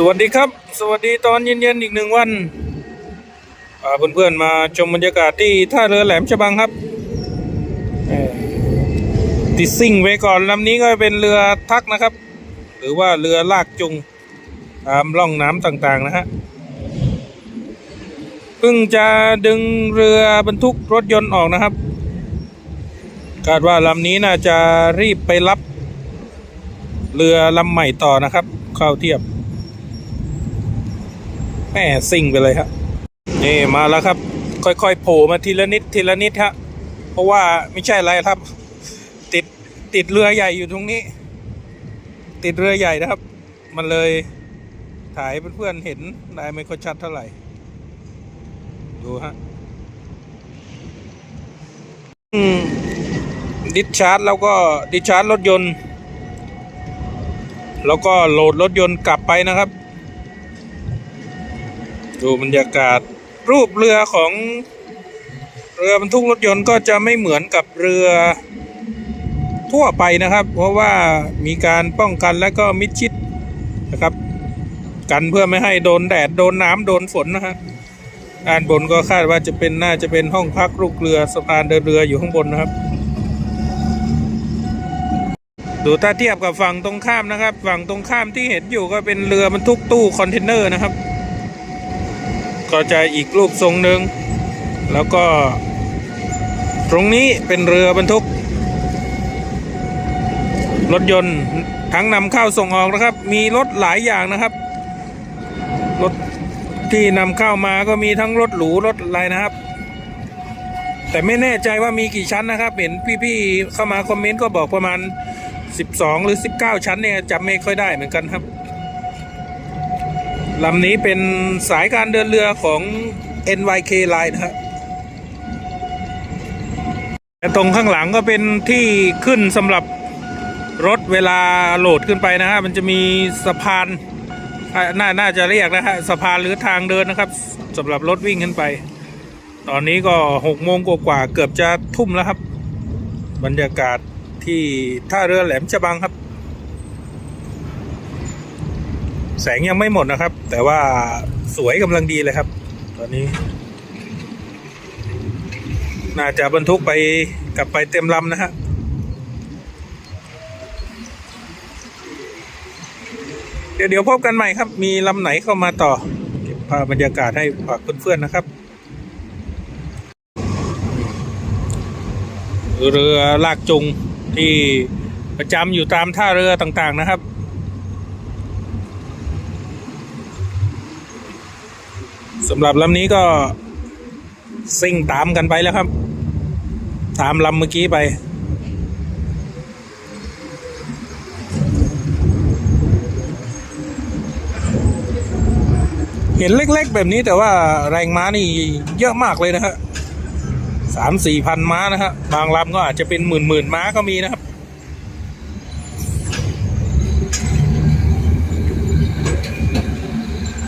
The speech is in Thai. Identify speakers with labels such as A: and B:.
A: สวัสดีครับ สวัสดีตอนเย็นๆอีกหนึ่งวันพาเพื่อนๆมาชมบรรยากาศที่ท่าเรือแหลมฉบังครับติดซิ่งไว้ก่อนลำนี้ก็เป็นเรือทักนะครับ หรือว่าเรือลากจุงตามร่องน้ำต่างๆนะฮะเพิ่งจะดึงเรือบรรทุกรถยนต์ออกนะครับคาดว่าลำนี้น่าจะรีบไปรับ เรือลำใหม่ต่อนะครับ เข้าเทียบ แม่ซิ่งไปเลยครับนี่มาแล้วครับ ค่อยๆโผล่มาทีละนิดทีละนิดฮะเพราะว่าไม่ใช่อะไรครับ ติดติดเรือใหญ่อยู่ตรงนี้ ติดเรือใหญ่นะครับ มันเลยถ่ายเพื่อนๆเห็นได้ไม่ค่อยชัดเท่าไหร่ ดูฮะอืมดิชาร์จแล้วก็ดิชาร์จรถยนต์ แล้วก็โหลดรถยนต์กลับไปนะครับ ดูบรรยากาศรูปเรือของเรือบรรทุกรถยนต์ก็จะไม่เหมือนกับเรือทั่วไปนะครับ เพราะว่ามีการป้องกันและก็มิดชิดนะครับ กันเพื่อไม่ให้โดนแดดโดนน้ำโดนฝนนะฮะด้านบนก็คาดว่าจะเป็นน่าจะเป็นห้องพักลูกเรือสะพานเดินเรืออยู่ข้างบนนะครับ ดูถ้าเทียบกับฝั่งตรงข้ามนะครับ ฝั่งตรงข้ามที่เห็นอยู่ก็เป็นเรือบรรทุกตู้คอนเทนเนอร์นะครับ ก็จะอีกรูปทรงหนึ่งแล้วก็ ตรงนี้เป็นเรือบรรทุก รถยนต์ทั้งนำเข้าส่งออกนะครับ มีรถหลายอย่างนะครับ รถที่นำเข้ามาก็มีทั้งรถหรูรถอะไรนะครับ แต่ไม่แน่ใจว่ามีกี่ชั้นนะครับ เห็นพี่ๆเข้ามาคอมเมนต์ก็บอกประมาณ 12 หรือ 19 ชั้นเนี่ยจำไม่ค่อยได้เหมือนกันครับ ลำนี้เป็นสายการเดินเรือของ NYK Line นะครับและตรงข้างหลังก็เป็นที่ขึ้นสำหรับรถเวลาโหลดขึ้นไปนะฮะ มันจะมีสะพานน่าน่าจะเรียกนะฮะสะพานหรือทางเดินนะครับสำหรับรถวิ่งขึ้นไป ตอนนี้ก็หกโมงกว่าเกือบจะทุ่มแล้วครับ บรรยากาศที่ท่าเรือแหลมฉบังครับ แสงยังไม่หมดนะครับ แต่ว่าสวยกำลังดีเลยครับ ตอนนี้ น่าจะบรรทุกไปกลับไปเต็มลำนะฮะเดี๋ยวเดี๋ยวพบกันใหม่ครับ มีลำไหนเข้ามาต่อเก็บภาพบรรยากาศให้ฝากเพื่อนๆนะครับ เรือลากจุงที่ประจำอยู่ตามท่าเรือต่างๆนะครับ สำหรับลำนี้ก็ซิ่งตามกันไปแล้วครับ ตามลำเมื่อกี้ไป เห็นเล็กๆ แบบนี้แต่ว่าแรงม้านี่เยอะมากเลยนะฮะสามสี่พันม้านะฮะบางลำก็อาจจะเป็นหมื่นหมื่นม้าก็มีนะครับ